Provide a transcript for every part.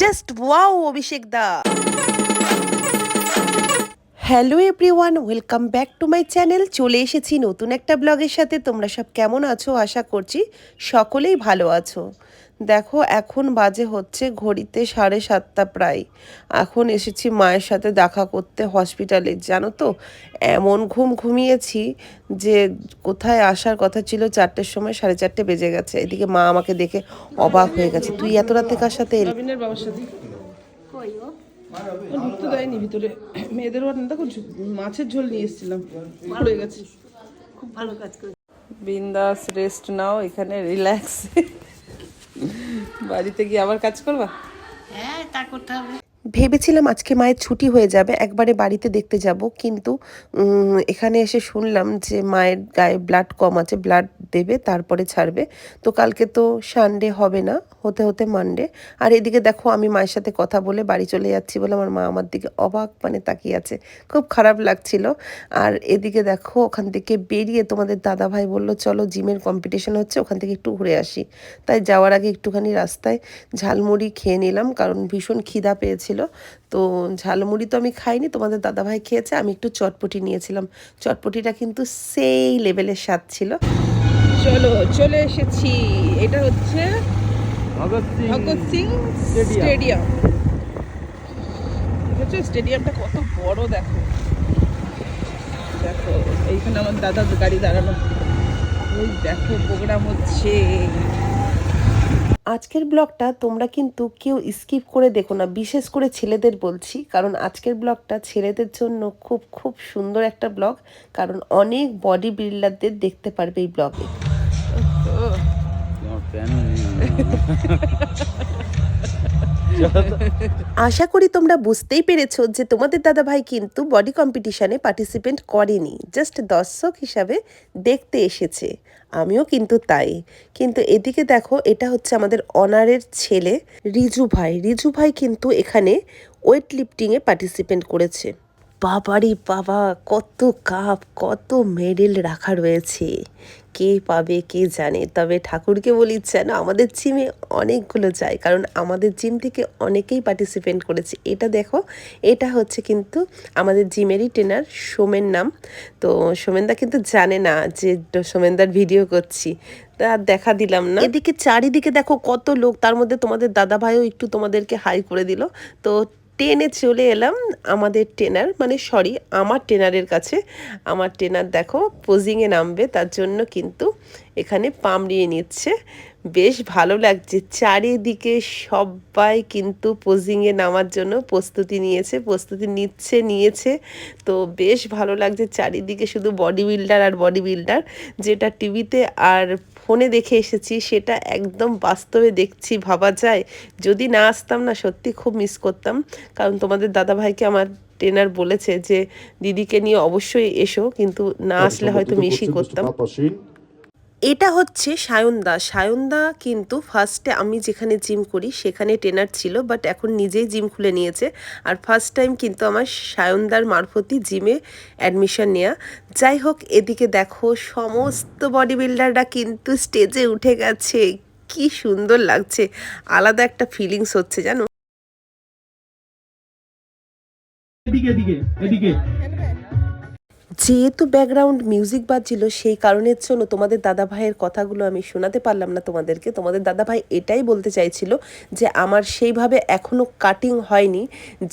Just wow Abhishek da. Hello everyone welcome back to my channel চলে এসেছি নতুন একটা ব্লগের সাথে। তোমরা সব কেমন আছো? আশা করছি সকলেই ভালো আছো। দেখো এখন বাজে হচ্ছে ঘড়িতে সাড়ে সাতটা প্রায়। এখন এসেছি মায়ের সাথে দেখা করতে হসপিটালে জানো তো এমন ঘুম ঘুমিয়েছি যে কোথায় আসার কথা ছিল চারটের সময় সাড়ে চারটে বেজে গেছে। এদিকে মা আমাকে দেখে অবাক হয়ে গেছে তুই এত রাতে কার সাথে এলি? বাবার সাথে। ঢুকতে দেয়নি ভিতরে। মেয়েদের দেখো মাছের ঝোল নিয়ে এসেছিলাম। পড়ে গেছে। খুব ভালো কাজ করে বিন্দাস রেস্ট নাও এখানে রিল্যাক্স বাড়িতে গিয়ে আবার কাজ করবা? হ্যাঁ তা করতে হবে। ভেবেছিলাম আজকে মায়ের ছুটি হয়ে যাবে, একবারে বাড়িতে দেখতে যাব, কিন্তু এখানে এসে শুনলাম যে মায়ের গায়ে ব্লাড কম আছে ব্লাড দেবে, তারপরে ছাড়বে। তো কালকে তো সানডে হবে না, হতে হতে মানডে আর এদিকে দেখো আমি মায়ের সাথে কথা বলে বাড়ি চলে যাচ্ছি বলে আমার মা আমার দিকে অবাক মানে তাকিয়ে আছে। খুব খারাপ লাগছিল। আর এদিকে দেখো ওখান থেকে বেরিয়ে তোমাদের দাদা ভাই বলল, চলো জিমের কম্পিটিশন হচ্ছে, ওখান থেকে একটু ঘুরে আসি। তাই যাওয়ার আগে একটুখানি রাস্তায় ঝালমুড়ি খেয়ে নিলাম, কারণ ভীষণ খিদা পেয়েছিল তো ঝালমুড়ি তো আমি খাইনি তোমাদের দাদাভাই খেয়েছে আমি একটু চটপটি নিয়েছিলাম। চটপটিটা কিন্তু সেই লেভেলের স্বাদ ছিল। চলো চলে এসেছি। এটা হচ্ছে ভগৎ সিং স্টেডিয়াম। স্টেডিয়ামটা কত বড় দেখো। দেখো এইখানে আমার দাদার গাড়ি দাঁড়ানো। ওই দেখো প্রোগ্রাম হচ্ছে। আজকের ব্লগটা তোমরা কিন্তু কেউ স্কিপ করে দেখো না বিশেষ করে ছেলেদের বলছি কারণ আজকের ব্লগটা ছেলেদের জন্য খুব খুব সুন্দর একটা ব্লগ কারণ অনেক বডি বিল্ডারদের দেখতে পারবে এই ব্লগে। আশা করি তোমরা বুঝতেই পেরেছ যে তোমাদের দাদা ভাই কিন্তু বডি কম্পিটিশনে পার্টিসিপেন্ট করেনি। জাস্ট দর্শক হিসাবে দেখতে এসেছে। আমিও কিন্তু তাই। কিন্তু এদিকে দেখো, এটা হচ্ছে আমাদের অনারের ছেলে রিজু ভাই। রিজু ভাই কিন্তু এখানে ওয়েট লিফটিংয়ে পার্টিসিপেন্ট করেছে। বাবারি বাবা, কত কাপ কত মেডেল রাখা রয়েছে। কে পাবে, কে জানে। তবে ঠাকুরকে বলি যেন আমাদের জিমে অনেকগুলো যায়, কারণ আমাদের জিম থেকে অনেকেই পার্টিসিপেন্ট করেছে। এটা দেখো, এটা হচ্ছে কিন্তু আমাদের জিমেরই ট্রেনার সোমেন নাম। তো সোমেনদা কিন্তু জানে না যে সোমেনদার ভিডিও করছি। তা দেখা দিলাম না। এদিকে চারিদিকে দেখো কত লোক, তার মধ্যে তোমাদের দাদা ভাইও একটু তোমাদেরকে হাই করে দিল। তো টেনে চলে এলাম আমাদের ট্রেনার মানে সরি আমার ট্রেনারের কাছে। আমার ট্রেনার দেখো পোজিংয়ে নামবে, তার জন্য কিন্তু এখানে পামড়িয়ে নিচ্ছে। বেশ ভালো লাগছে। চারিদিকে সবাই কিন্তু পোজিংয়ে নামার জন্য প্রস্তুতি নিয়েছে প্রস্তুতি নিচ্ছে নিয়েছে। তো বেশ ভালো লাগছে চারিদিকে শুধু বডি বিল্ডার আর বডি বিল্ডার যেটা টিভিতে আর ফোনে দেখে এসেছি সেটা একদম বাস্তবে দেখছি ভাবা যায়। যদি না আসতাম না সত্যি খুব মিস করতাম। কারণ তোমাদের দাদাভাইকে আমার ট্রেনার বলেছে যে দিদিকে নিয়ে অবশ্যই এসো কিন্তু না আসলে হয়তো মিসই করতাম। এটা হচ্ছে সায়নদা। সায়নদা কিন্তু ফার্স্টে আমি যেখানে জিম করি, সেখানে ট্রেনার ছিল বাট এখন নিজেই জিম খুলে নিয়েছে। আর ফার্স্ট টাইম কিন্তু আমার সায়নদার মারফতই জিমে অ্যাডমিশন নেওয়া যাই হোক, এদিকে দেখো, সমস্ত বডি বিল্ডাররা কিন্তু স্টেজে উঠে গেছে। কি সুন্দর লাগছে। আলাদা একটা ফিলিংস হচ্ছে, জানো? এদিকে এদিকে এদিকে। যেহেতু ব্যাকগ্রাউন্ড মিউজিক বাজছিল, সেই কারণের জন্য তোমাদের দাদা ভাইয়ের কথাগুলো আমি শোনাতে পারলাম না তোমাদেরকে। তোমাদের দাদা ভাই এটাই বলতে চাইছিল যে, আমার সেইভাবে এখনও কাটিং হয়নি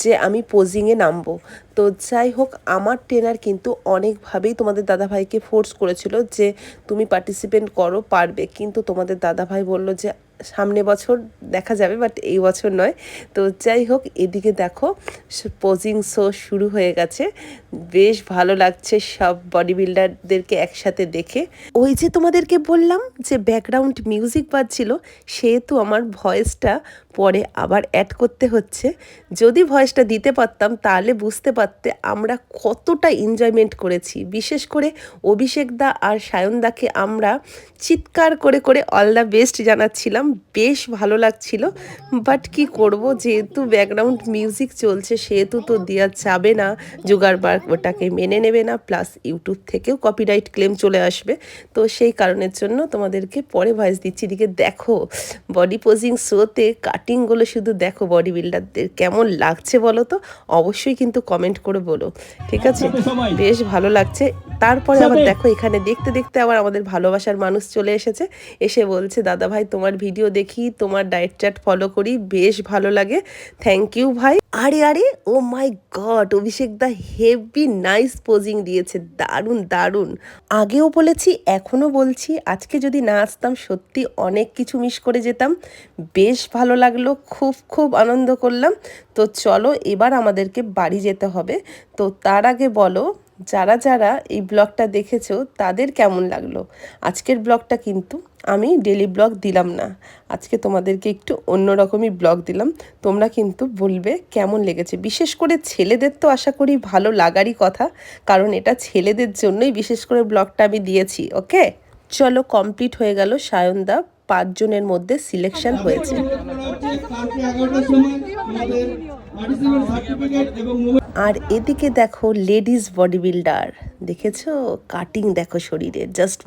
যে, আমি পোজিংয়ে নামবো। তো যাই হোক, আমার ট্রেনার কিন্তু অনেকভাবেই তোমাদের দাদা ভাইকে ফোর্স করেছিল যে, তুমি পার্টিসিপেন্ট করো, পারবে। কিন্তু তোমাদের দাদা ভাই বলল যে সামনে বছর দেখা যাবে বাট এই বছর নয়। তো যাই হোক, এদিকে দেখো পোজিং শো শুরু হয়ে গেছে। বেশ ভালো লাগছে সব বডি বিল্ডারদেরকে একসাথে দেখে। ওই যে তোমাদেরকে বললাম যে ব্যাকগ্রাউন্ড মিউজিক বাজছিল, সেহেতু আমার ভয়েসটা পরে আবার অ্যাড করতে হচ্ছে। যদি ভয়েসটা দিতে পারতাম, তাহলে বুঝতে পারতে আমরা কতটা এনজয়মেন্ট করেছি। বিশেষ করে অভিষেক দা আর সায়ন দাকে আমরা চিৎকার করে করে অল দ্য বেস্ট জানাচ্ছিলাম। বেশ ভালো লাগছিল বাট কি করব? যেহেতু ব্যাকগ্রাউন্ড মিউজিক চলছে সেহেতু তো দেওয়া যাবে না। জুগারবার ওটাকে মেনে নেবে না প্লাস ইউটিউব থেকেও কপিরাইট ক্লেম চলে আসবে। তো সেই কারণের জন্য তোমাদেরকে পরে ভয়েস দিচ্ছি। এদিকে দেখো বডি পোজিং শোতে কাটিংগুলো শুধু দেখো বডি বিল্ডারদের কেমন লাগছে বলো তো? অবশ্যই কিন্তু কমেন্ট করে বলো। ঠিক আছে? বেশ ভালো লাগছে। তারপরে আবার দেখো এখানে দেখতে দেখতে আবার আমাদের ভালোবাসার মানুষ চলে এসেছে। এসে বলছে দাদা ভাই তোমার ভিডিও দেখি তোমার ডায়েট চার্ট ফলো করি বেশ ভালো লাগে। থ্যাংক ইউ ভাই। আরে আরে ও my god Abhishek da heavy nice posing দিয়েছে দারুণ দারুণ। আগেও বলেছি এখনও বলছি আজকে যদি না আসতাম সত্যি অনেক কিছু মিস করে যেতাম। বেশ ভালো লাগল খুব খুব আনন্দ করলাম। তো চলো এবার আমাদেরকে বাড়ি যেতে হবে। তো তার আগে বলো যারা যারা এই ব্লগটা দেখেছ, তাদের কেমন লাগল? আজকের ব্লগটা কিন্তু আমি ডেলি ব্লগ দিলাম না। আজকে তোমাদেরকে একটু অন্যরকমই ব্লগ দিলাম। তোমরা কিন্তু বলবে কেমন লেগেছে। বিশেষ করে ছেলেদের তো আশা করি ভালো লাগারই কথা, কারণ এটা ছেলেদের জন্যই বিশেষ করে ব্লগটা আমি দিয়েছি ওকে চলো কমপ্লিট হয়ে গেল সায়নদা, পাঁচজনের মধ্যে সিলেকশন হয়েছে। আর এদিকে দেখো লেডিস বডি বিল্ডার দেখেছ? কাটিং দেখো শরীরে জাস্ট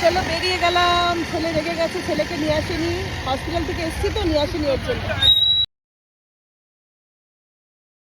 চলো বেরিয়ে গেলাম, ছেলে রেগে গেছে, ছেলেকে নিয়ে আসেনি। হসপিটাল থেকে এসছি তো, নিয়ে আসেনি ওর জন্য।